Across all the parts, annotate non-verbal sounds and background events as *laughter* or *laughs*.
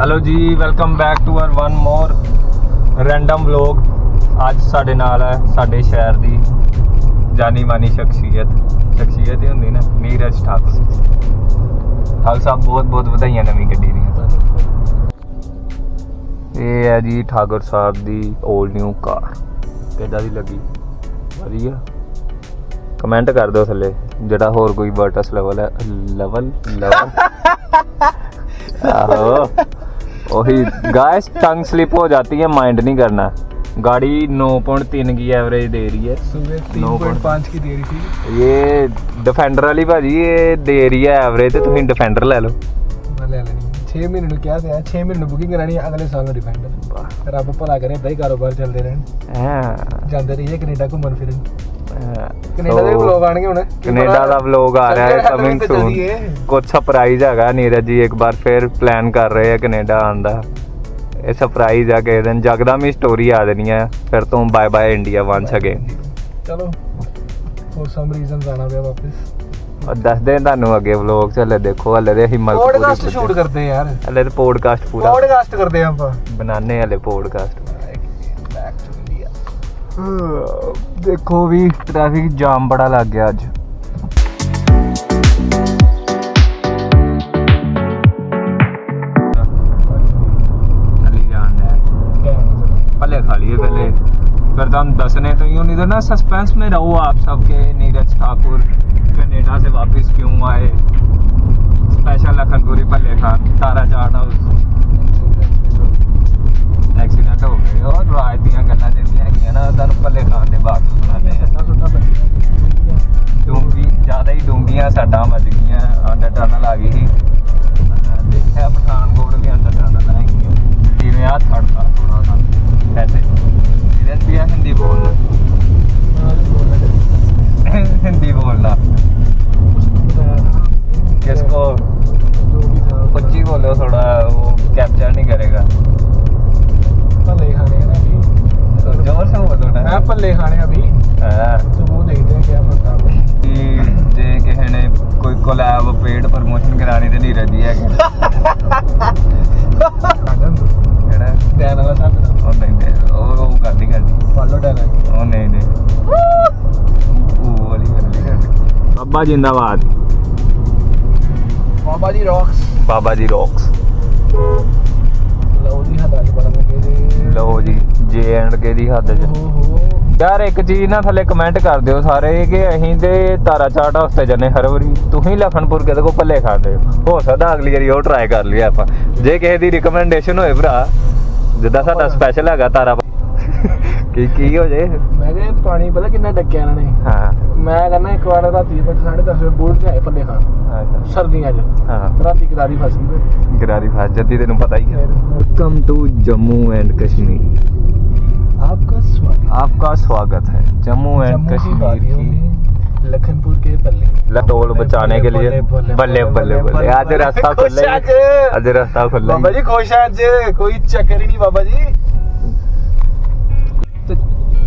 Hello ji welcome back to our one more random vlog ਅੱਜ ਸਾਡੇ ਨਾਲ ਹੈ ਸਾਡੇ ਸ਼ਹਿਰ ਦੀ ਜਾਨੀ ਮਾਨੀ ਸ਼ਖਸੀਅਤ। ਸ਼ਖਸੀਅਤ ਹੀ ਹੁੰਦੀ ਨਾ ਨੀਰਜ ਠਾਕੁਰ। ਠਾਕੁਰ ਸਾਹਿਬ ਬਹੁਤ ਬਹੁਤ ਵਧਾਈਆਂ ਨਵੀਂ ਗੱਡੀ ਦੀਆਂ ਤੁਹਾਨੂੰ। ਇਹ ਹੈ ਜੀ ਠਾਕੁਰ ਸਾਹਿਬ ਦੀ 올ਡ ਨਿਊ ਕਾਰ ਕਿੱਦਾਂ ਦੀ ਲੱਗੀ? ਵਧੀਆ। ਕਮੈਂਟ ਕਰ ਦਿਓ ਥੱਲੇ ਜਿਹੜਾ ਹੋਰ ਕੋਈ ਵਰਟਸ ਲੈਵਲ ਹੈ। ਲੈਵਲ ਲੈਵਲ *laughs* ਆਹੋ। ਉਹੀ गाइस टंग स्लिप हो जाती है माइंड नहीं करना गाड़ी 9.3 की एवरेज दे रही है सुबह No, 3.5 की दे रही थी ये डिफेंडर वाली भाजी ये दे रही है एवरेज ਤੇ ਤੁਸੀਂ ਡਿਫੈਂਡਰ ਲੈ ਲਓ ਮੈਂ ਲੈ ਲੈਣੀ 6 ਮਹੀਨੇ ਨੂੰ ਕਿਹਾ ਸੀ 6 ਮਹੀਨੇ ਨੂੰ ਬੁਕਿੰਗ ਕਰਾਣੀ ਹੈ, ਅਗਲੇ ਸਾਲ ਨੂੰ ਡਿਫੈਂਡਰ ਰੱਬ ਭਲਾ ਕਰੇ ਏਦਾਂ ਹੀ ਕਾਰੋਬਾਰ ਚੱਲਦੇ ਰਹਿਣ ਹਾਂ ਜਾਂਦੇ ਰਹੀਏ ਕੈਨੇਡਾ ਘੁੰਮਣ ਫਿਰਨ ਹਾਂ। ਕੈਨੇਡਾ ਦੇ ਵਲੋਗ ਆਣਗੇ ਹੁਣ ਕੈਨੇਡਾ ਦਾ ਵਲੌਗ ਆ ਰਿਹਾ ਹੈ ਕਮਿੰਗ ਸੂਨ ਕੁਝ ਸਰਪ੍ਰਾਈਜ਼ ਹੈਗਾ ਨੀਰਜ ਜੀ ਇੱਕ ਵਾਰ ਫਿਰ ਪਲਾਨ ਕਰ ਰਹੇ ਆ ਕੈਨੇਡਾ ਆਉਣ ਦਾ। ਇਹ ਸਰਪ੍ਰਾਈਜ਼ ਆ ਕਿਸੇ ਦਿਨ ਜਗਦਮ ਹੀ ਸਟੋਰੀ ਆ ਦੇਣੀ ਹੈ ਫਿਰ ਤੋਂ bye bye India once again ਚਲੋ ਫੋਰ ਸਮ ਪਿਆ ਵਾਪਸ। ਦੱਸਦੇ ਹਾਂ ਤੁਹਾਨੂੰ ਅੱਗੇ ਵਲੌਗ ਚ ਹਲੇ ਦੇਖੋ ਹਲੇ ਦੇ ਹਿੰਮਤ ਪੋਡਕਾਸਟ ਸ਼ੂਟ ਕਰਦੇ ਯਾਰ। ਹਲੇ ਤੇ ਪੋਡਕਾਸਟ ਪੂਰਾ ਪੋਡਕਾਸਟ ਕਰਦੇ ਆਂ ਆਪਾਂ। ਬਣਾਣੇ ਹਲੇ ਪੋਡਕਾਸਟ ਦੇਖੋ ਵੀ ਟ੍ਰੈਫਿਕ ਜਾਮ ਬੜਾ ਲੱਗ ਗਿਆ ਅੱਜ ਅਲੀ ਜਾਣ ਹੈ पहले खा लिए पहले फिर तो हम दसने तो यूं नहीं तो ना सस्पेंस में रहो आप सबके नीरज ठाकुर कनेडा से वापस क्यों आए स्पेशल लखनपुरी पल्ले खान तारा चाट हाउस ਐਕਸੀਡੈਂਟ ਹੋ ਗਏ ਔਰ ਰਾਜ ਦੀਆਂ ਗੱਲਾਂ ਜਿਹੜੀਆਂ ਹੈਗੀਆਂ ਨਾ ਤੁਹਾਨੂੰ ਭੱਲੇ ਖਾਨ ਦੇ ਬਾਅਦ ਸੁਣਾਉਂਦੇ ਆ ਡੂੰਗੀ ਜ਼ਿਆਦਾ ਹੀ ਡੂੰਗੀਆਂ ਸਾਡਾਂ ਵੱਜ ਗਈਆਂ ਅੰਡਰ ਟਨਲ ਆ ਗਈ ਸੀ। ਦੇਖਿਆ ਪਠਾਨਕੋਟ ਵੀ ਅੰਡਰ ਟਨਲ ਆ ਗਈ ਜਿਵੇਂ ਆ ਥੜਦਾ ਥੋੜਾ ਸਾ ਐਸੇ ਇਹਦੇ ਵੀ ਹਿੰਦੀ ਬੋਲਣਾ ਉਹ ਨਹੀਂ ਨਹੀਂ ਉਹ ਵਾਲੀ ਗੱਲ ਨਹੀਂ ਬਾਬਾ ਜਿੰਦਾਬਾਦ। ਬਾਬਾ ਜੀ ਰੌਕਸ ਬਾਬਾ ਜੀ ਰੌਕਸ ਲਓ ਜੀ ਹੱਦਾਂ ਚ ਬੜਾ ਜੀ ਲਓ ਜੀ ਜੇ ਐਂਡ ਕੇ ਦੀ ਹੱਦ 'ਚ। ਯਾਰ ਇੱਕ ਚੀਜ਼ ਨਾ ਥੱਲੇ ਕਮੈਂਟ ਕਰ ਦਿਓ ਸਾਰੇ ਕਿ ਅਸੀਂ ਤੇ ਤਾਰਾ ਚਾਟ ਹਫ਼ਤੇ ਜੰਨੇ ਹਰ ਵਾਰੀ। ਤੁਸੀਂ ਲਖਨਪੁਰ ਕਿਤੇ ਕੋ ਭੱਲੇ ਖਾਂਦੇ ਹੋ? ਹੋ ਸਕਦਾ ਅਗਲੀ ਵਾਰੀ ਉਹ ਟਰਾਈ ਕਰ ਲਈਏ ਆਪਾਂ। ਜੇ ਕਿਸੇ ਦੀ ਰਿਕਮੈਂਡੇਸ਼ਨ ਹੋਏ ਭਰਾ ਜਿੱਦਾਂ ਸਾਡਾ ਸਪੈਸ਼ਲ ਹੈਗਾ ਤਾਰਾ। ਕੀ ਕੀ ਹੋ ਜੇ ਮੈਂ ਕਿਹਾ ਪਾਣੀ ਪਤਾ ਕਿੰਨਾ ਡੱਕਿਆ ਇਹਨਾਂ ਨੇ ਹਾਂ ਮੈਂ ਕਹਿੰਦਾ ਇੱਕ ਵਾਰ ਰਾਤੀ ਬਟ 10:30 ਵਜੇ ਬੁਲਟ ਤੇ ਆਏ ਪੱਲੇ ਖਾਣ ਅੱਛਾ। ਸਰਦੀਆਂ 'ਚ ਹਾਂ ਰਾਤੀ ਗਰਾਰੀ ਫਸ ਗਈ ਫਿਰ। ਗਰਾਰੀ ਫਾਸ ਜੱਦੀ ਤੈਨੂੰ ਪਤਾ ਹੀ ਹੈ welcome to Jammu and Kashmir आपका स्वागत आपका स्वागत है जम्मू एंड जम्मू की कश्मीर वादियों की में लखनपुर के पल्ले लटोल बचाने के लिए बल्ले बल्ले बल्ले आज रास्ता खुला खुश ही आज। आज रास्ता खुला ਬਾਬਾ ਜੀ ਖੁਸ਼ ਆ ਅੱਜ ਕੋਈ ਚੱਕਰ ਹੀ ਨਹੀਂ ਬਾਬਾ ਜੀ ਤੇ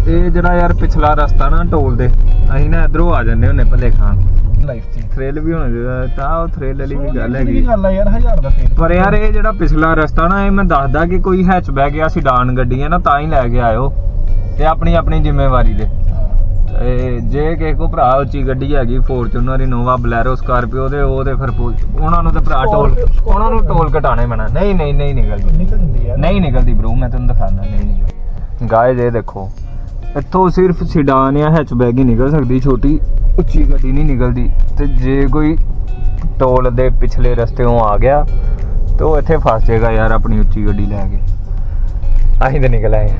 ਇਹ ਜਿਹੜਾ ਯਾਰ ਪਿਛਲਾ ਰਸਤਾ ਨਾ ਟੋਲ ਦੇ ਅਸੀਂ ਨਾ ਇਧਰੋਂ ਆ ਜੰਨੇ ਹੁੰਨੇ ਭੱਲੇ ਖਾਨ ਲਾਈਫ 'ਚ। ਥ੍ਰਿਲ ਵੀ ਹੋਣਾ ਚਾਹੀਦਾ ਤਾਂ ਉਹ ਥ੍ਰਿਲ ਵਾਲੀ ਵੀ ਗੱਲ ਹੈਗੀ। ਗੱਲ ਆ ਯਾਰ ਹਜ਼ਾਰ ਦਾ ਤੇਲ ਪਰ ਯਾਰ ਇਹ ਜਿਹੜਾ ਪਿਛਲਾ ਰਸਤਾ ਨਾ ਇਹ ਮੈਂ ਦੱਸਦਾ ਕਿ ਕੋਈ ਹੈਚਬੈਕ ਜਾਂ ਸਿਡਾਨ ਗੱਡੀ ਹੈ ਨਾ ਤਾਂ ਹੀ ਲੈ ਕੇ ਆਇਓ। ਤੇ ਆਪਣੀ ਆਪਣੀ ਜ਼ਿੰਮੇਵਾਰੀ ਦੇ। ਜੇ ਕਿਸੇ ਕੋ ਭਰਾ ਉੱਚੀ ਗੱਡੀ ਹੈਗੀ ਫੋਰਚੂਨਰ ਇਨੋਵਾ ਬਲੈਰੋ ਸਕਾਰਪੀਓ ਦੇ ਉਹ ਤੇ ਫਿਰ ਉਹਨਾਂ ਨੂੰ ਤੇ ਭਰਾ ਟੋਲ ਉਹਨਾਂ ਨੂੰ ਟੋਲ ਘਟਾਣੇ ਪੈਣਾ। ਨਹੀਂ ਨਹੀਂ ਨਹੀਂ ਨਿਕਲਦੀ। ਜਾਂਦੀ ਨਹੀਂ ਨਿਕਲਦੀ ਬ్రో ਮੈਂ ਤੈਨੂੰ ਦਿਖਾਣਾ ਨਹੀਂ ਨਿਕਲਦੀ। ਗਾਇਜ਼ ਇਹ ਦੇਖੋ। ਇੱਥੋਂ ਸਿਰਫ ਸਿਡਾਨ ਜਾਂ ਹੈਚਬੈਕ ਹੀ ਨਿਕਲ ਸਕਦੀ ਛੋਟੀ ਉੱਚੀ ਗੱਡੀ ਨਹੀਂ ਨਿਕਲਦੀ। ਤੇ ਜੇ ਕੋਈ ਟੋਲ ਦੇ ਪਿਛਲੇ ਰਸਤੇੋਂ ਆ ਗਿਆ ਤੇ ਉਹ ਇੱਥੇ ਫਸ ਜਾਏਗਾ ਯਾਰ ਆਪਣੀ ਉੱਚੀ ਗੱਡੀ ਲੈ ਕੇ। ਅਸੀਂ ਤੇ ਨਿਕਲ ਆਏ ਹਾਂ।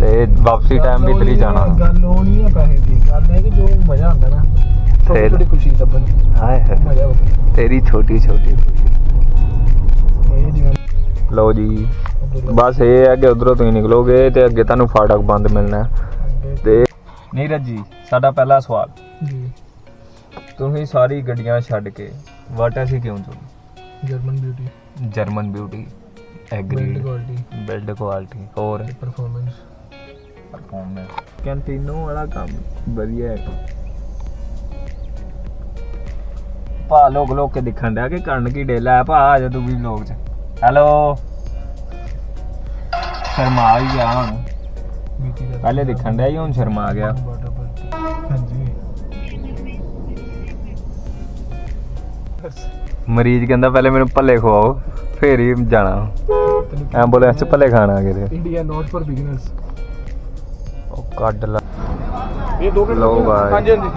ਤੇ ਵਾਪਸੀ ਟਾਈਮ ਵੀ ਤਰੀ ਜਾਣਾ। ਗੱਲ ਉਹ ਨਹੀਂ ਆ ਪੈਸੇ ਦੀ। ਗੱਲ ਇਹ ਕਿ ਜੋ ਮਜ਼ਾ ਆਉਂਦਾ ਨਾ ਛੋਟੀ। ਛੋਟੀ ਖੁਸ਼ੀ ਦਾ। ਹਾਏ ਤੇਰੀ ਛੋਟੀ ਛੋਟੀ ਜਿਵੇਂ ਲਓ ਜੀ ਬਸ ਇਹ ਹੈ ਕਿ ਉਧਰੋਂ ਤੁਸੀਂ ਨਿਕਲੋਗੇ ਤੇ ਅੱਗੇ ਤੁਹਾਨੂੰ ਫਾਟਕ ਬੰਦ ਮਿਲਣਾ ਹੈ। ਤੇ ਨੀਰਜ ਜੀ ਸਾਡਾ ਪਹਿਲਾ ਸਵਾਲ। ਜੀ। ਤੁਸੀਂ ਸਾਰੀ ਗੱਡੀਆਂ ਛੱਡ ਕੇ ਵਾਟਰ ਹੀ ਕਿਉਂ ਚੁਣੀ German beauty German beauty build quality build quality ਹੋਰ? ਪਰਫਾਰਮੈਂਸ ਪਰਫਾਰਮੈਂਸ ਕੈਂਟੀਨੋ ਵਾਲਾ ਕੰਮ ਵਧੀਆ ਹੈ। ਭਾ ਲੋਕ ਲੋਕ ਕੇ ਦਿਖਣ ਡਿਆ ਕਿ ਕਰਨ ਕੀ ਡੇ ਲੈ ਭਾ ਆ ਜਾ ਤੂੰ ਵੀ ਲੋਕ ਚ। ਹੈਲੋ ਸ਼ਰਮਾ ਹੀ ਗਿਆ ਹੁਣ। ਪਹਿਲੇ ਦਿਖਣ ਡਿਆ ਸੀ ਹੁਣ ਸ਼ਰਮਾ ਗਿਆ। ਮਰੀਜ਼ ਕਹਿੰਦਾ ਪਹਿਲੇ ਮੈਨੂੰ ਭੱਲੇ ਖਵਾਓ ਫੇਰ ਹੀ ਜਾਣਾ। ਐਂਬੂਲੈਂਸ ਚ ਭੱਲੇ ਖਾਣਾ ਕਿਤੇ ਇੰਡੀਆ ਨਾਟ ਫॉर ਬਿਗਨਰਸ ਉਹ ਕੱਢ ਲਾ। ਇਹ ਦੋ ਲਓ guys। ਹਾਂਜੀ ਹਾਂਜੀ।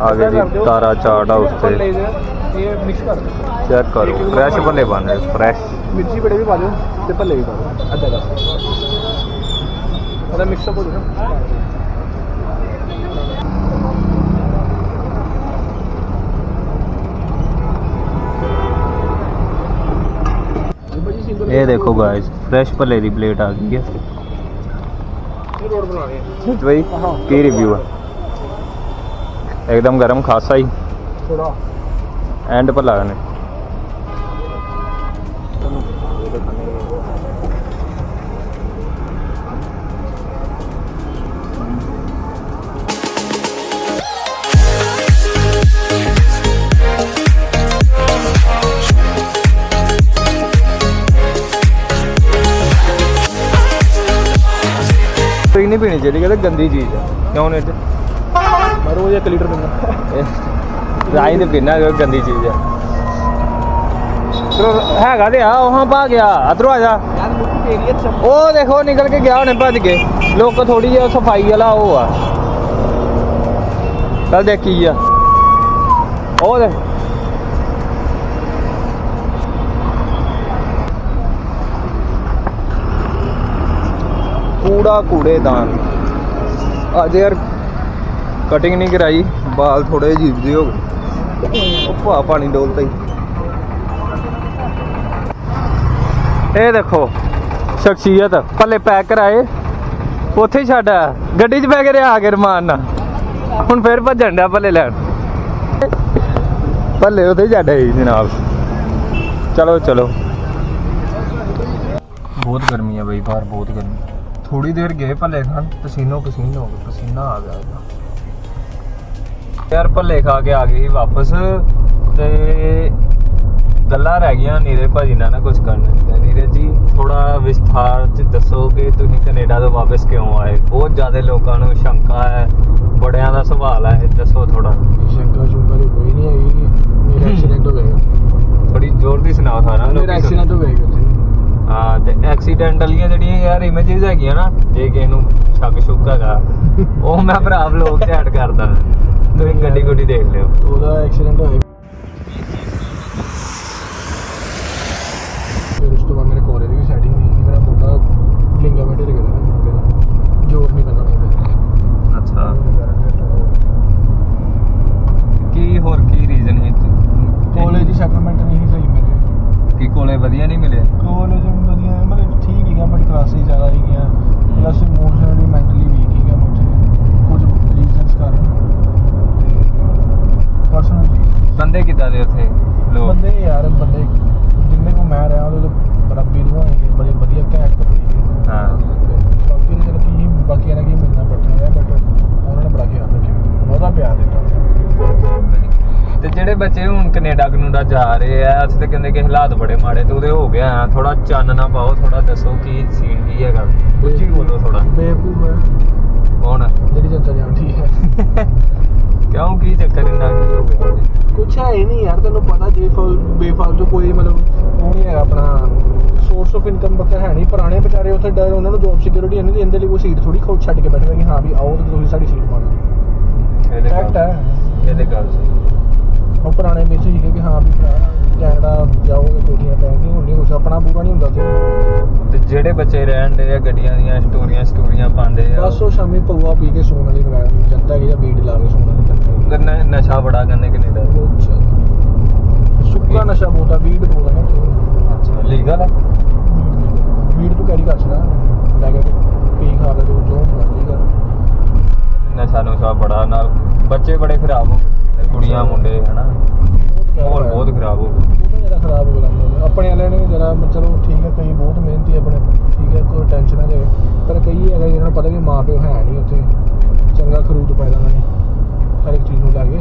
ਆਗੇ ਜੀ ਤਾਰਾ ਚਾਟ ਹਾਊਸ ਤੇ ये मिक्स कर चेक करो। फ्रेश भले बन रहे फ्रेश मिर्ची बड़े भी पा दो ते भले भी पा दो। अच्छा बस अरे मिक्स कर दो ये देखो गाइस फ्रेश भले की प्लेट आ गई है। भाई हाँ। की रिव्यू है। एकदम गरम खासा ही। थोड़ा। ਐਂਡ ਪਰ ਲਾਣੇ। ਪੀਣੀ ਨਹੀਂ ਪੀਣੀ ਚਾਹੀਦੀ ਕਹਿੰਦੇ ਗੰਦੀ ਚੀਜ਼ ਹੈ ਕਿਉਂ ਨਹੀਂ ਅੱਜ ਮੈਂ ਰੋਜ਼ 1 ਲੀਟਰ ਪੀਂਦਾ ਰਾਈ ਤੇ ਪੀਣਾ ਗੰਦੀ ਚੀਜ਼ ਹੈ ਹੈਗਾ ਤੇ ਆ, ਉਹਾਂ ਪਾ ਗਿਆ। ਅਧਰੋਂ ਆ ਜਾ। ਉਹ ਦੇਖੋ, ਨਿਕਲ ਕੇ ਗਿਆ ਉਹਨੇ, ਭੱਜ ਕੇ। ਲੋਕ ਥੋੜੀ ਜਿਹੀ ਸਫ਼ਾਈ ਵਾਲਾ ਉਹ ਆ। ਚੱਲ ਦੇਖ ਆ। ਉਹ ਦੇ ਕੂੜਾ ਕੂੜੇਦਾਨ। ਅੱਜ ਯਾਰ ਕਟਿੰਗ ਨਹੀਂ ਕਰਾਈ ਬਾਲ ਥੋੜੇ ਅਜੀਬ ਜਿਹੇ ਹੋ ਗਏ। ਉਹ ਭਾ ਪਾਣੀ ਡੋਲਤਾ ਹੀ ਇਹ ਦੇਖੋ, ਸ਼ਖਸੀਅਤ, ਪੱਲੇ ਪੈਕ ਕਰਾਏ। ਉੱਥੇ ਹੀ ਛੱਡ ਗੱਡੀ 'ਚ ਬੈ ਕੇ ਰਿਹਾ ਆ ਕੇ ਰਮਾਨ ਨਾਲ। ਹੁਣ ਫੇਰ ਭੱਜਣ ਡਿਆ ਪੱਲੇ ਲੈਣ। ਪੱਲੇ ਉੱਥੇ ਛੱਡ ਆਈ ਜਨਾਬ ਚਲੋ ਚਲੋ। ਬਹੁਤ ਗਰਮੀ ਆ ਬਈ, ਬਾਹਰ ਬਹੁਤ ਗਰਮੀ। ਥੋੜੀ ਦੇਰ ਗਏ ਭੱਲੇ ਖਾਣ ਪਸੀਨੋ ਪਸੀਨ ਹੋ ਗਏ, ਪਸੀਨਾ ਆ ਗਿਆ। ਯਾਰ ਭੱਲੇ ਖਾ ਕੇ ਆ ਗਏ ਸੀ ਵਾਪਸ ਤੇ ਗੱਲਾਂ ਰਹਿ ਗਈਆਂ ਨੀਰਜ ਭਾਜੀ ਨਾਲ ਨਾ ਕੁਝ ਕਰਨ ਨਹੀਂ ਨੀਰਜ ਜੀ ਥੋੜਾ ਵਿਸਥਾਰ ਚ ਦੱਸੋ ਕਿ ਤੁਸੀਂ ਕੈਨੇਡਾ ਤੋਂ ਵਾਪਸ ਕਿਉਂ ਆਏ? ਬਹੁਤ ਜ਼ਿਆਦਾ ਲੋਕਾਂ ਨੂੰ ਸ਼ੰਕਾ ਹੈ ਬੜਿਆਂ ਦਾ ਸਵਾਲ ਹੈ ਇਹ ਦੱਸੋ ਥੋੜਾ ਸ਼ੰਕਾ ਸ਼ੁੰਕਾ ਦੀ ਕੋਈ ਨਹੀਂ ਹੈਗੀ ਮੇਰਾ ਐਕਸੀਡੈਂਟ ਹੋ ਗਿਆ। ਥੋੜੀ ਜ਼ੋਰ ਦੀ ਸੁਣਾਓ ਸਾਰਾ ਮੇਰਾ ਐਕਸੀਡੈਂਟ ਹੋ ਗਿਆ ਹਾਂ ਤੇ ਐਕਸੀਡੈਂਟ ਵਾਲੀਆਂ ਜਿਹੜੀਆਂ ਯਾਰ ਇਮੇजेस ਹੈਗੀਆਂ ਨਾ ਜੇ ਕਿਸੇ ਨੂੰ ਸ਼ੱਕ ਸ਼ੁਕ ਹੈਗਾ ਉਹ ਮੈਂ ਭਰਾ ਵਲੋਗ ਤੇ ਐਡ ਕਰਦਾ। ਤੁਸੀਂ ਗੱਡੀ ਗੁੱਡੀ ਦੇਖ ਲਿਓ। ਉਹਦਾ ਐਕਸੀਡੈਂਟ ਹੋਇਆ ਫਿਰ ਉਸ ਤੋਂ ਬਾਅਦ ਮੇਰੇ ਕਾਲਜ ਦੀ ਵੀ ਸੈਟਿੰਗ ਨਹੀਂ ਸੀ ਮੇਰਾ ਮੋਢਾ ਲਿੰਗਾਮੈਂਟ ਹੀ ਲੱਗਦਾ ਨਾ ਮੋਢੇ ਦਾ ਜ਼ੋਰ ਨਹੀਂ ਪੈਂਦਾ ਮੋਢੇ ਤੇ ਅੱਛਾ ਕੀ ਹੋਰ ਕੀ ਰੀਜ਼ਨ ਹੈ ਕਾਲਜ ਦੀ ਸੈਟਲਮੈਂਟ ਨਹੀਂ ਸੀ ਸਹੀ ਮੇਰੇ ਕੀ ਕੋਲੇ ਵਧੀਆ ਨਹੀਂ ਮਿਲੇ ਕਾਲਜ ਵਧੀਆ ਹੈ, ਮਤਲਬ ਠੀਕ ਹੀਗਾ ਬਟ ਕਲਾਸਿਸ ਜ਼ਿਆਦਾ ਹੀਗੀਆਂ ਪਲੱਸ ਇਮੋਸ਼ਨਲੀ ਮੈਂਟਲੀ ਵੀਕ ਹੀਗਾ ਮੈਂ ਉੱਥੇ ਕੁਝ ਰੀਜ਼ਨਸ ਕਾਰਨ ਤੇ ਪਰਸਨਲੀ ਬੰਦੇ ਕਿੱਦਾਂ ਦੇ ਉੱਥੇ ਲੋਕ ਬੰਦੇ ਯਾਰ ਬੰਦੇ ਜਿੰਨੇ ਕੋ ਮੈਂ ਰਿਹਾ ਉਹਦੇ ਤੋਂ ਬੜਾ ਬੀਰੂ ਹੋਣਗੇ ਬੜੇ ਵਧੀਆ ਘੈਂਟ ਬੰਦੇ ਸੀਗੇ ਹਾਂ ਤੇ ਬਾਕੀ ਦੇ ਚਲੋ ਕੀ ਬਾਕੀਆਂ ਨਾਲ ਕੀ ਮਿਲਣਾ ਬੈਠਾ ਹੈ ਬਟ ਉਹਨਾਂ ਨੇ ਬੜਾ ਖਿਆਲ ਰੱਖਿਆ ਬਹੁਤਾ ਪਿਆਰ ਦਿੱਤਾ ਤੇ ਜਿਹੜੇ ਬੱਚੇ ਹੁਣ ਕੈਨੇਡਾ ਕਨੂਡਾ ਜਾ ਰਹੇ ਆ ਅਸੀਂ ਤੇ ਕਹਿੰਦੇ ਕਿ ਹਾਲਾਤ ਬੜੇ ਮਾੜੇ ਤੇ ਉਹਦੇ ਹੋ ਗਿਆ ਆ। ਥੋੜਾ ਚਾਨਣਾ ਪਾਓ ਥੋੜਾ ਦੱਸੋ ਕੀ ਸੀਨ ਕੀ ਹੈਗਾ। ਉੱਚੀ ਬੋਲੋ ਥੋੜਾ ਬੇਵਕੂਫ ਹੈ ਕੌਣ? ਜਿਹੜੀ ਜਨਤਾ ਜਾਣਦੀ ਹੈ। ਕਿਉਂ? ਕੀ ਚੱਕਰ ਇੰਨਾ ਕੀ ਹੋ ਗਿਆ? ਕੁਛ ਹੈ ਹੀ ਨਹੀਂ ਯਾਰ ਤੈਨੂੰ ਪਤਾ ਜੇ ਫਲ ਬੇਫਾਲਤੂ ਕੋਈ ਮਤਲਬ ਉਹ ਨਹੀਂ ਹੈਗਾ ਆਪਣਾ। ਸੋਰਸ ਆਫ ਇਨਕਮ ਬੱਕਰ ਹੈ ਨਹੀਂ ਪੁਰਾਣੇ ਵਿਚਾਰੇ ਉੱਥੇ ਡਰ ਉਹਨਾਂ ਨੂੰ ਜੌਬ ਸਿਕਿਉਰਿਟੀ ਨਹੀਂ ਇਹਦੇ ਲਈ ਕੋਈ ਸੀਟ ਥੋੜੀ ਖੋਲ ਛੱਡ ਕੇ ਬੈਠੇ ਕਿ ਹਾਂ ਵੀ ਆਓ ਤੇ ਤੁਸੀਂ ਸਾਡੀ ਸੀਟ ਮਾਰੋ ਇਹਦੇ ਫੈਕਟ ਗੱਲ ਹੈ। ਇਹਦੇ ਗੱਲ ਸੀ ਉਹ ਪੁਰਾਣੇ ਵਿੱਚ ਸੀਗੇ ਕਿ ਹਾਂ ਵੀ ਕੈਨੇਡਾ ਜਾਓਗੇ ਕੋਠੀਆਂ ਪੈਣਗੀਆਂ ਹੁਣ ਨਹੀਂ ਕੁਛ ਆਪਣਾ ਪੂਰਾ ਨਹੀਂ ਹੁੰਦਾ ਤੇ ਤੇ ਜਿਹੜੇ ਬੱਚੇ ਰਹਿਣ ਦੇ ਆ ਗੱਡੀਆਂ ਦੀਆਂ ਸਟੋਰੀਆਂ ਸਟੋਰੀਆਂ ਪਾਉਂਦੇ ਆ। ਬਸ ਉਹ ਸ਼ਾਮੀ ਪਊਆ ਪੀ ਕੇ ਸੌਣ ਵਾਲੀ ਵਗੈਰਾ ਜਨਤਾ ਹੈਗੀ ਜਾਂ ਬੀੜ ਲਾ ਕੇ ਸੌਣ ਵਾਲੀ ਜਨਤਾ ਹੈਗੀ ਤੇ ਨ- ਨਸ਼ਾ ਬੜਾ ਕਹਿੰਦੇ ਕੈਨੇਡਾ ਸੁੱਕਾ ਨਸ਼ਾ ਵੀਡ ਬਹੁਤ ਆ ਨਾ। ਅੱਛਾ ਲੀਗਲ ਹੈ ਵੀਡ ਤੂੰ ਕੈਰੀ ਕਰ ਸਕਦਾ ਲੈ ਕੇ ਪੀ ਖਾ ਕੇ ਤੂੰ ਜੋ ਮਰਜ਼ੀ ਕਰ। ਨਸ਼ਾ ਨੁਸ਼ਾ ਬੜਾ ਨਾਲ ਬੱਚੇ ਬੜੇ ਖਰਾਬ ਹੋ ਗਏ। ਤੇ ਕੁੜੀਆਂ, ਮੁੰਡੇ, ਹਨਾ? ਮਾਹੌਲ ਬਹੁਤ ਖਰਾਬ ਹੋ ਗਿਆ। ਬਹੁਤ ਜ਼ਿਆਦਾ ਖਰਾਬ ਹੋ ਗਿਆ ਆਪਣੇ ਵਾਲਿਆਂ ਨੇ ਜਰਾ ਚਲੋ ਠੀਕ ਹੈ, ਕਈ ਬਹੁਤ ਮਿਹਨਤੀ ਆਪਣੇ। ਠੀਕ ਹੈ, ਕੋਈ ਟੈਨਸ਼ਨ ਨਾ ਲੈ ਪਰ ਕਈ ਹੈਗਾ ਜਿਹਨਾਂ ਨੂੰ ਪਤਾ ਵੀ ਮਾਂ ਪਿਓ ਹੈ ਨਹੀਂ ਉੱਥੇ। ਚੰਗਾ ਖਰੂਦ ਪੈਦਾ ਨਹੀਂ। ਹਰ ਇੱਕ ਚੀਜ਼ ਨੂੰ ਲੈ ਕੇ।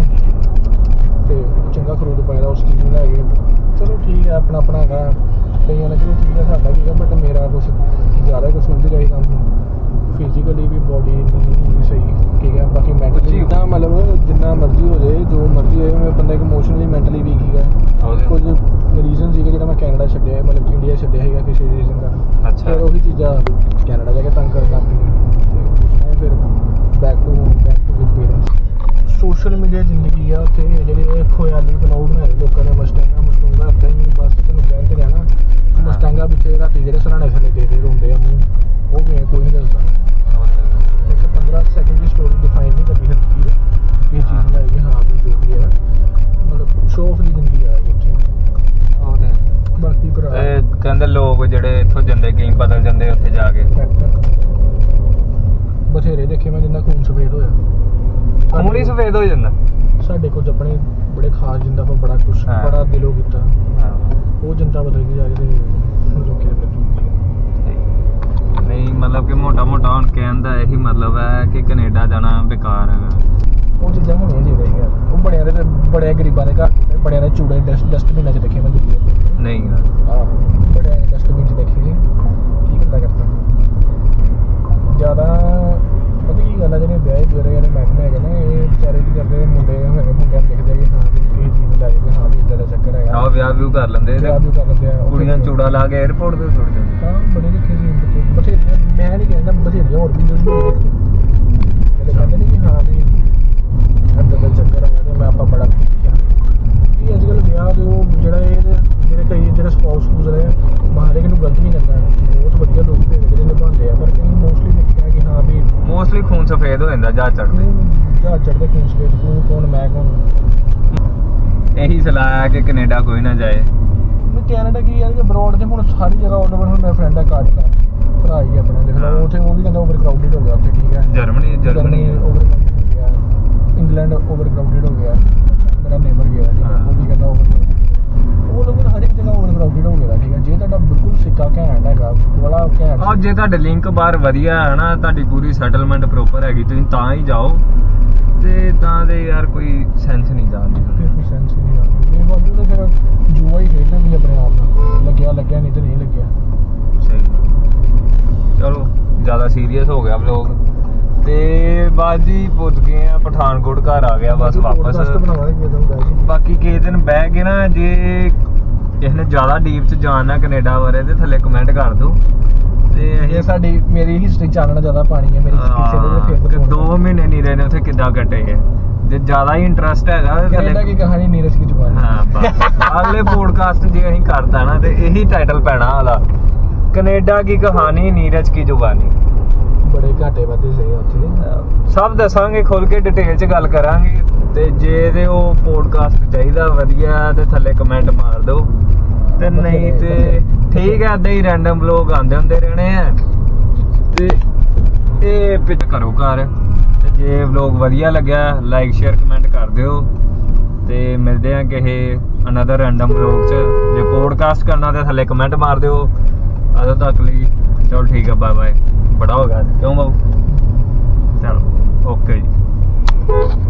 ਤੇ ਚੰਗਾ ਖਰੂਦ ਪਾਇਆ ਉਸ ਚੀਜ਼ ਨੂੰ ਲੈ ਕੇ। ਚਲੋ ਠੀਕ ਹੈ ਆਪਣਾ ਆਪਣਾ ਹੈਗਾ। ਕਈਆਂ ਨੇ ਚਲੋ ਠੀਕ ਹੈ, ਸਾਡਾ ਵੀ ਹੈਗਾ ਬਟ ਮੇਰਾ ਕੁਝ ਜ਼ਿਆਦਾ ਕੁਝ ਸਮਝ ਰਿਹਾ ਕੰਮ ਫਿਜ਼ੀਕਲੀ ਵੀ ਬੋਡੀ ਨਹੀਂ ਸਹੀ ਠੀਕ ਹੈ ਬਾਕੀ ਮੈਂਟਲੀ। ਜਿੰਨਾ ਮਤਲਬ ਜਿੰਨਾ ਮਰਜ਼ੀ ਹੋ ਜਾਏ ਜੋ ਮਰਜ਼ੀ ਹੋਏ ਮੈਂ ਬੰਦਾ ਇੱਕ ਇਮੋਸ਼ਨਲੀ ਮੈਂਟਲੀ ਵੀਕ ਹੈਗਾ ਕੁਝ ਰੀਜ਼ਨ ਸੀਗੇ ਜਿਹੜਾ ਮੈਂ ਕੈਨੇਡਾ ਛੱਡਿਆ ਮਤਲਬ ਇੰਡੀਆ ਛੱਡਿਆ ਹੈਗਾ ਕਿਸੇ ਰੀਜ਼ਨ ਦਾ। ਅੱਛਾ। ਫਿਰ ਉਹੀ ਚੀਜ਼ਾਂ ਕੈਨੇਡਾ ਜਾ ਕੇ ਤੰਗ ਕਰਦਾ ਆਪਣੀ ਤੇ ਫਿਰ back to home back to with parents social media ਜ਼ਿੰਦਗੀ ਆ ਉੱਥੇ ਜਿਹੜੇ ਖੋਇਆਲੀ ਬਣਾਉ ਬਣਾਏ ਲੋਕਾਂ ਨੇ ਮਸਟੈਂਗਾ ਮਸਟੂੰਗਾ ਏਦਾਂ ਹੀ ਬਸ ਤੁਹਾਨੂੰ ਕਹਿਣ ਤੇ ਰਹਿਣਾ। ਮਸਟੈਂਗਾ ਵਿੱਚ ਰਾਤੀ ਜਿਹੜੇ ਸਰਾਣੇ ਥੱਲੇ ਦੇ ਦੇ ਰੋਂਦੇ ਆ ਮੂੰਹ ਉਹ ਵੀ ਕੋਈ ਨਹੀਂ ਦੱਸਦਾ। ਇੱਕ 15 ਸੈਕਿੰਡ ਦੀ ਸਟੋਰੀ ਡਿਫਾਈਨ ਨਹੀਂ ਕਰਦੀ ਸਕਦੀ ਇਹ ਚੀਜ਼ ਲੈ ਕੇ ਹਾਂ ਵੀ ਜੋ ਵੀ ਹੈ ਮਤਲਬ ਸ਼ੋਅ ਆਫ ਦੀ ਜ਼ਿੰਦਗੀ ਆ ਇਹ ਚ ਬਾਕੀ ਭਰਾ ਇਹ ਕਹਿੰਦੇ ਲੋਕ ਜਿਹੜੇ ਇੱਥੋਂ ਜਾਂਦੇ ਕਈ ਬਦਲ ਜਾਂਦੇ ਉੱਥੇ ਜਾ ਕੇ। ਬਥੇਰੇ ਦੇਖੇ ਮੈਂ ਜਿੰਨਾ ਖੂਨ ਸਫੇਦ ਹੋਇਆ। ਖੂਨ ਹੀ ਸਫੇਦ ਹੋ ਜਾਂਦਾ। ਸਾਡੇ ਕੋਲ ਆਪਣੇ ਬੜੇ ਖਾਸ ਜਿੰਦਾ ਆਪਾਂ ਬੜਾ ਕੁਛ ਹਾਂ। ਬੜਾ ਦਿਲੋਂ ਕੀਤਾ। ਉਹ ਜਨਤਾ ਬਦਲ ਗਈ ਜਾ ਕੇ ਤੇ ਲੋਕੀ ਆਪਣੇ ਦੂਜੀ ਨਹੀਂ ਮਤਲਬ ਕਿ ਮੋਟਾ ਮੋਟਾ ਹੁਣ ਕਹਿਣ ਦਾ ਇਹੀ ਮਤਲਬ ਹੈ ਕਿ ਕੈਨੇਡਾ ਜਾਣਾ ਬੇਕਾਰ ਹੈਗਾ। ਉਹ ਚੀਜ਼ਾਂ ਹੋਣੀਆਂ ਚਾਹੀਦੀਆਂ ਯਾਰ। ਉਹ ਬੜਿਆਂ ਦੇ ਤੇ ਬੜੇ ਗਰੀਬਾਂ ਦੇ ਘਰ ਤੇ ਬੜਿਆਂ ਦੇ ਚੂੜੇ ਡਸਟਬਿਨਾਂ 'ਚ ਦੇਖੇ ਮੈਂ ਦਿੱਲੀ ਨਹੀਂ। ਯਾਰ ਆਹ ਬੜਿਆਂ ਦੇ ਡਸਟਬਿਨ 'ਚ ਦੇਖੇ ਕੀ ਕਰਦਾ? ਕਰਤਾ ਜ਼ਿਆਦਾ ਕੀ ਗੱਲ ਆ ਜਿਹੜੇ ਵਿਆਹੇ ਜਿਹੜੇ ਜਿਹੜੇ ਮਹਿਕਮੇ ਹੈਗੇ ਨੇ ਇਹ ਵਿਚਾਰੇ ਕੀ ਕਰਦੇ ਮੁੰਡੇ ਹੈਗੇ ਮੁੰਡਿਆਂ ਨੂੰ ਦੇਖਦੇ ਆ ਕਿ ਹਾਂ ਵੀ ਕਿਸੇ ਚੀਜ਼ ਨੂੰ ਲੈ ਕੇ ਹਾਂ ਵੀ ਇਦਾਂ ਦਾ ਚੱਕਰ ਹੈਗਾ। ਆਹ ਵਿਆਹ ਵੀ ਕਰ ਲੈਂਦੇ ਵਿਆਹ ਵੀ ਕਰ ਲੈਂਦੇ ਆ ਉੱਥੇ ਕੁੜੀਆਂ ਚੂੜਾ ਲਾ ਕੇ 에어ਪੋਰਟ ਤੇ ਛੁੱਟ ਜਾਂਦੇ। ਹਾਂ ਬੜੇ ਦੇਖੇ ਸੀ ਬਥੇਰੀਆਂ ਮੈਂ ਨਹੀਂ ਕਹਿੰਦਾ ਬਥੇਰੀਆਂ ਹੋਰ ਵੀ ਨਹੀਂ ਦੇਖੀ ਕਹਿੰਦੇ ਨਹੀਂ ਕਿ ਹਾਂ ਵੀ ਅੰਦਰ ਦਾ ਚੱਕਰ ਆ ਗਿਆ ਤੇ ਮੈਂ ਆਪਾਂ ਬੜਾ ਇਹ ਅੱਜ ਕੱਲ੍ਹ ਵਿਆਹ ਦੇ ਉਹ ਜਿਹੜਾ ਇਹ ਜਿਹੜੇ ਕਈ ਜਿਹੜੇ ਸਪਾਊਸ ਗੁਜ਼ਰੇ ਬਾਹਰ ਇੱਕ ਨੂੰ ਗਲਤ ਨਹੀਂ ਕਰਦਾ ਬਹੁਤ ਵਧੀਆ ਲੋਕ ਤੇ ਜਿਹੜੇ ਨਿਭਾਉਂਦੇ ਆ। ਪਰ ਕਈ ਮੋਸਟਲੀ ਦੇਖਿਆ ਕਿ ਹਾਂ ਵੀ ਮੋਸਟਲੀ ਖੂਨ ਸਫੇਦ ਹੋ ਜਾਂਦਾ ਜਾ ਚੜਦੇ ਜਾ ਚੜਦੇ ਖੂਨ ਸਵੇਤ ਕੌਣ ਕੌਣ ਮੈਂ ਕੌਣ ਇਹੀ ਸਲਾਹ ਹੈ ਕਿ ਕੈਨੇਡਾ ਕੋਈ ਨਾ ਜਾਏ। ਮੈਂ ਕੈਨੇਡਾ ਕੀ ਯਾਰ ਅਬਰੋਡ ਤੇ ਹੁਣ ਸਾਰੀ ਜਗ੍ਹਾ ਆਲ ਓਵਰ ਹੁਣ ਮੇਰਾ ਫਰੈਂਡ ਕਾਰਡ ਦਾ। ਭਰਾ ਹੀ ਆਪਣਾ ਦੇਖ। ਲਓ ਉੱਥੇ ਉਹ ਵੀ ਕਹਿੰਦਾ ਓਵਰ ਕਰਾਊਡਡ ਹੋ ਗਿਆ ਉੱਥੇ ਠੀਕ ਹੈ। ਜਰਮਨੀ ਜਰਮਨੀ ਓਵਰ ਹੋ ਗਿਆ। ਇੰਗਲੈਂਡ ਓਵਰ ਕਰਾਊਡਡ ਹੋ ਗਿਆ। ਮੇਰਾ ਨੇਬਰ ਗਿਆ। ਉਹ ਵੀ ਕਹਿੰਦਾ ਓਵਰ ਉਹ ਲੋਕ ਹਰ ਇੱਕ ਜਗ੍ਹਾ ਓਵਰ ਕਰਾਊਡਡ ਹੋ ਗਿਆ ਠੀਕ ਹੈ ਜੇ ਤੁਹਾਡਾ ਬਿਲਕੁਲ ਸਿੱਕਾ ਘੈਂਟ ਹੈਗਾ ਬੜਾ ਘੈਂਟ। ਆਹ ਜੇ ਤੁਹਾਡੇ ਲਿੰਕ ਬਾਹਰ ਵਧੀਆ ਹੈ ਨਾ ਤੁਹਾਡੀ ਪੂਰੀ ਸੈਟਲਮੈਂਟ ਪ੍ਰੋਪਰ ਹੈਗੀ ਤੁਸੀਂ ਤਾਂ ਹੀ ਜਾਓ। ਤੇ ਤਾਂ ਦੇ ਯਾਰ ਕੋਈ ਸੈਂਸ ਨਹੀਂ ਜਾਂਦੀ ਕੋਈ ਸੈਂਸ ਹੀ ਨਹੀਂ ਆਉਂਦੀ। ਇਹ ਬਾਅਦ ਉਹ ਫਿਰ ਜੂਆ ਹੀ ਖੇਡਦੇ ਤੁਸੀਂ ਆਪਣੇ ਆਪ ਨਾਲ। ਲੱਗਿਆ ਲੱਗਿਆ ਨਹੀਂ ਤੇ ਨਹੀਂ ਲੱਗਿਆ। ਸਹੀ ਚਲੋ ਜ਼ਿਆਦਾ ਸੀਰੀਅਸ ਹੋ ਗਿਆ ਵਲੋਗ ਤੇ ਬਾਜੀ ਪੁੱਜ ਗਏ ਆ ਪਠਾਨਕੋਟ ਘਰ ਆ ਗਿਆ ਬਸ ਵਾਪਸ। ਬਾਕੀ ਕਿਸੇ ਦਿਨ ਬਹਿ ਕੇ ਨਾ ਜੇ ਕਿਸੇ ਨੇ ਜ਼ਿਆਦਾ ਡੀਪ ਚ ਜਾਣਨਾ ਕੈਨੇਡਾ ਬਾਰੇ ਤੇ ਥੱਲੇ ਕਮੈਂਟ ਕਰ ਦਿਓ। ਤੇ ਇਹ ਸਾਡੀ ਮੇਰੀ ਹਿਸਟਰੀ ਚਾਨਣਾ ਜ਼ਿਆਦਾ ਪਾਣੀ ਹੈ ਮੇਰੀ ਪਿੱਛੇ ਦੇ ਦੋ ਮਹੀਨੇ ਨਹੀਂ ਰਹੇ ਨੇ ਉੱਥੇ ਕਿੱਦਾਂ ਕੱਟੇ ਹੈ ਜੇ ਜ਼ਿਆਦਾ ਹੀ ਇੰਟਰਸਟ ਹੈਗਾ ਤੇ ਕੈਨੇਡਾ ਕੀ ਕਹਾਣੀ ਨੀਰਜ ਕੀ ਜ਼ੁਬਾਨ ਹਾਂ ਅਗਲੇ ਪੋਡਕਾਸਟ ਜੇ ਅਸੀਂ ਕਰਤਾ ਨਾ ਤੇ ਇਹੀ ਟਾਈਟਲ ਪੈਣਾ ਉਹਦਾ। ਕੈਨੇਡਾ ਕੀ ਕਹਾਣੀ ਨੀਰਜ ਕੀ ਜ਼ੁਬਾਨੀ। ਬੜੇ ਘਾਟੇ ਵਾਧੇ ਆ ਉੱਥੇ। ਸਭ ਦੱਸਾਂਗੇ ਖੁੱਲ ਕੇ ਡਿਟੇਲ ਚ ਗੱਲ ਕਰਾਂਗੇ। ਤੇ ਜੇ ਤੇ ਉਹ ਪੋਡਕਾਸਟ ਚਾਹੀਦਾ ਵਧੀਆ ਤੇ ਥੱਲੇ ਕਮੈਂਟ ਮਾਰ ਦਿਓ। ਤੇ ਨਹੀਂ ਤੇ ਠੀਕ ਹੈ ਏਦਾਂ ਹੀ ਰੈਂਡਮ ਲੋਕ ਆਉਂਦੇ ਹੁੰਦੇ ਰਹਿਣੇ ਆ। ਤੇ ਇਹ ਪਿੱਛ ਕਰੋ ਘਰ। ਤੇ ਜੇ ਵਲੌਗ ਵਧੀਆ ਲੱਗਿਆ ਲਾਈਕ ਸ਼ੇਅਰ ਕਮੈਂਟ ਕਰ ਦਿਓ। ਤੇ ਮਿਲਦੇ ਆ ਕਿਸੇ ਅਨਦਰ ਰੈਂਡਮ ਵਲੌਗ ਚ। ਜੇ ਪੋਡਕਾਸਟ ਕਰਨਾ ਤੇ ਥੱਲੇ ਕਮੈਂਟ ਮਾਰ ਦਿਓ। ਉਦੋਂ ਤੱਕ ਲਈ ਚਲੋ ਠੀਕ ਹੈ ਬਾਏ ਬਾਏ ਬੜਾ ਹੋ ਗਿਆ। ਕਿਉਂ ਬਾਬੂ ਚਲੋ ਓਕੇ ਜੀ।